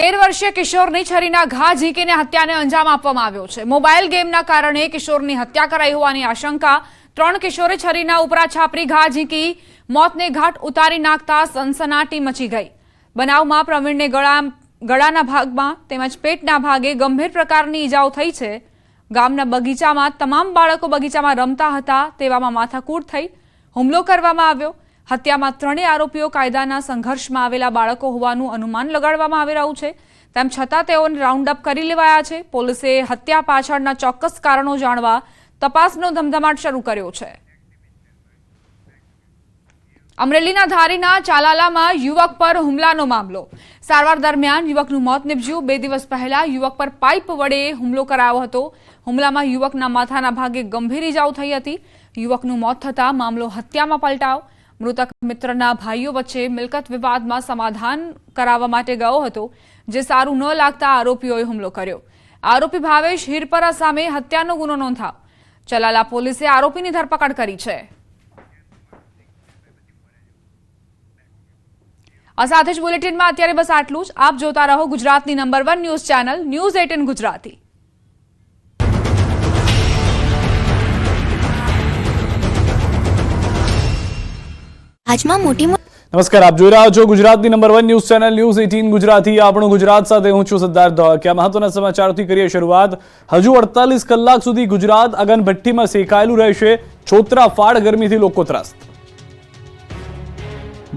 તેર વર્ષીય કિશોરની છરીના ઘા ઝીંકીને હત્યાને અંજામ આપવામાં આવ્યો છે. મોબાઈલ ગેમના કારણે કિશોરની હત્યા કરાઈ હોવાની આશંકા. ત્રણ કિશોરે છરીના ઉપરા છાપરી ઘા ઝીંકી, મોતને ઘાટ ઉતારી નાખતા સનસનાટી મચી ગઈ. બનાવમાં પ્રવીણને ગળા, ગળાના ભાગમાં તેમજ પેટના ભાગે ગંભીર પ્રકારની ઈજાઓ થઈ છે. ગામના બગીચામાં તમામ બાળકો બગીચામાં રમતા હતા તેવામાં માથાકૂટ થઈ હુમલો કરવામાં આવ્યો. હત્યામાં ત્રણેય આરોપીઓ કાયદાના સંઘર્ષમાં આવેલા બાળકો હોવાનું અનુમાન લગાડવામાં આવી રહ્યું છે. તેમ છતાં તેઓને રાઉન્ડ અપ કરી લેવાયા છે. પોલીસે હત્યા પાછળના ચોક્કસ કારણો જાણવા તપાસનો ધમધમાટ શરૂ કર્યો છે. અમરેલીના ધારીના ચાલાલામાં યુવક પર હુમલાનો મામલો. સારવાર દરમિયાન યુવકનું મોત નીપજ્યું. બે દિવસ પહેલા યુવક પર પાઇપ વડે હુમલો કરાયો હતો. હુમલામાં યુવકના માથાના ભાગે ગંભીર ઇજાઓ થઈ હતી. યુવકનું મોત થતાં મામલો હત્યામાં પલટાયો. મૃતક મિત્રના ભાઈઓ વચ્ચે મિલકત વિવાદમાં સમાધાન કરાવવા માટે ગયો હતો, જે સારું ન લાગતા આરોપીઓએ હુમલો કર્યો. આરોપી ભાવેશ હિરપરા સામે હત્યાનો ગુનો નોંધાવ ચલાલા પોલીસે આરોપીની ધરપકડ કરી છે. આ સાથે જ બુલેટિનમાં અત્યારે બસ આટલું જ. આપ જોતા રહો ગુજરાતની number one news channel, news eighteen Gujarati. આજમાં મોટી મોટી નમસ્કાર આપ જોઈ રહ્યા છો ગુજરાતની number one news channel news eighteen Gujarati. આપણું ગુજરાત સાથે હું છું સિદ્ધાર્થ ધોળકિયા. મહત્વના સમાચારથી કરીએ શરૂઆત. હજુ અડતાલીસ કલાક સુધી ગુજરાત અગનભઠ્ઠીમાં શેકાયેલું રહેશે. છોતરા ફાડ ગરમીથી લોકો ત્રાસ્ત.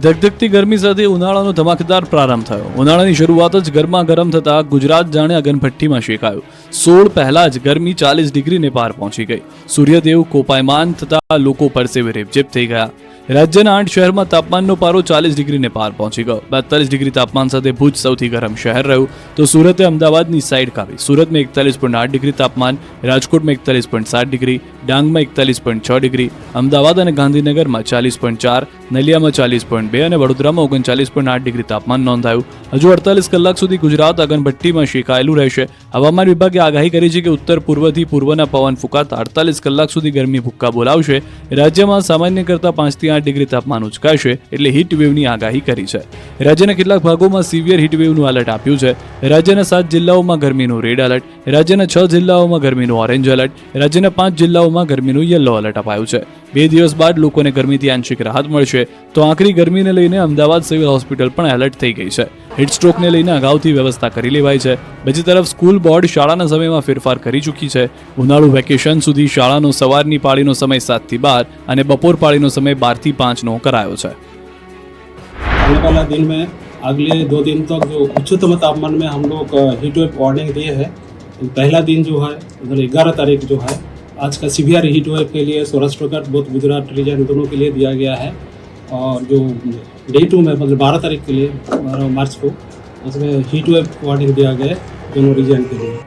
ધગધગતી ગરમી સાથે ઉનાળાનો ધમાકેદાર પ્રારંભ થયો. ઉનાળાની શરૂઆત જ ગરમા ગરમ થતા ગુજરાત જાણે અગનભઠ્ઠીમાં શેકાયું. સોળ પહેલા જ ગરમી ચાલીસ ડિગ્રીને પાર પહોંચી ગઈ. સૂર્યદેવ કોપાયમાન થતા લોકો પરસેવે રેપઝેપ થઈ ગયા. રાજ્યના આઠ શહેરમાં તાપમાનનો પારો ચાલીસ ડિગ્રીને પાર પહોંચી ગયો. બેતાલીસ ડિગ્રી તાપમાન સાથે ભુજ સૌથી ગરમ શહેર રહ્યું. તો સુરતે અમદાવાદની સાઈડ કાપી. સુરતમાં એકતાલીસ પોઈન્ટ આઠ ડિગ્રી તાપમાન, રાજકોટમાં એકતાલીસ પોઈન્ટ સાત ડિગ્રી, ડાંગમાં એકતાલીસ પોઈન્ટ છ ડિગ્રી, અમદાવાદ અને ગાંધીનગરમાં ચાલીસ પોઈન્ટ ચાર, નલિયામાં ચાલીસ પોઈન્ટ બે અને વડોદરામાં ઓગણચાલીસ પોઈન્ટ આઠ ડિગ્રી તાપમાન નોંધાયું. હજુ અડતાલીસ કલાક સુધી ગુજરાત અગનભટ્ટીમાં શેકાયેલું રહેશે. હવામાન વિભાગે આગાહી કરી છે કે ઉત્તર પૂર્વથી પૂર્વના પવન ફૂંકાતા અડતાલીસ કલાક સુધી ગરમી ભૂક્કા બોલાવશે. રાજ્યમાં સામાન્ય કરતાં પાંચથી આઠ ડિગ્રી તાપમાન ઉચકાશે એટલે હીટ આગાહી કરી છે. રાજ્યના કેટલાક ભાગોમાં સિવિયર હીટ વેવનું એલર્ટ આપ્યું છે. રાજ્યના સાત જિલ્લાઓમાં ગરમીનું રેડ એલર્ટ રાજ્યના છ જિલ્લાઓમાં ગરમીનું ઓરેન્જ એલર્ટ રાજ્યના પાંચ જિલ્લાઓમાં ગરમીનું યલો એલર્ટ અપાયું છે. બે દિવસ બાદ લોકોને ગરમીથી આંશિક રાહત મળશે. તો આખરી ગરમીને લઈને અમદાવાદ સિવિલ હોસ્પિટલ પણ એલર્ટ થઈ ગઈ છે. હીટસ્ટ્રોકને લઈને અગાઉથી વ્યવસ્થા કરી લેવાઈ છે બીજી તરફ સ્કૂલ બોર્ડ શાળાના સમયમાં ફેરફાર કરી ચૂકી છે ઉનાળુ વેકેશન સુધી શાળાનો સવારની પાળીનો સમય સાતથી બાર અને બપોર પાળીનો સમય બારથી પાંચનો કરાયો છે आने वाला दिन में अगले दो दिन तक जो उच्चतम तापमान में हम लोग हीट वेव वार्निंग दिए हैं तो पहला दिन जो है उधर ग्यारह तारीख जो है आज का सीवियर हीट वेव के लिए सौराष्ट्र का बहुत गुजरात रीजन दोनों के लिए दिया गया है और जो डे टू में मतलब बारह तारीख के लिए बारह मार्च को उसमें हीट वेव वार्निंग दिया गया है दोनों रीजन के लिए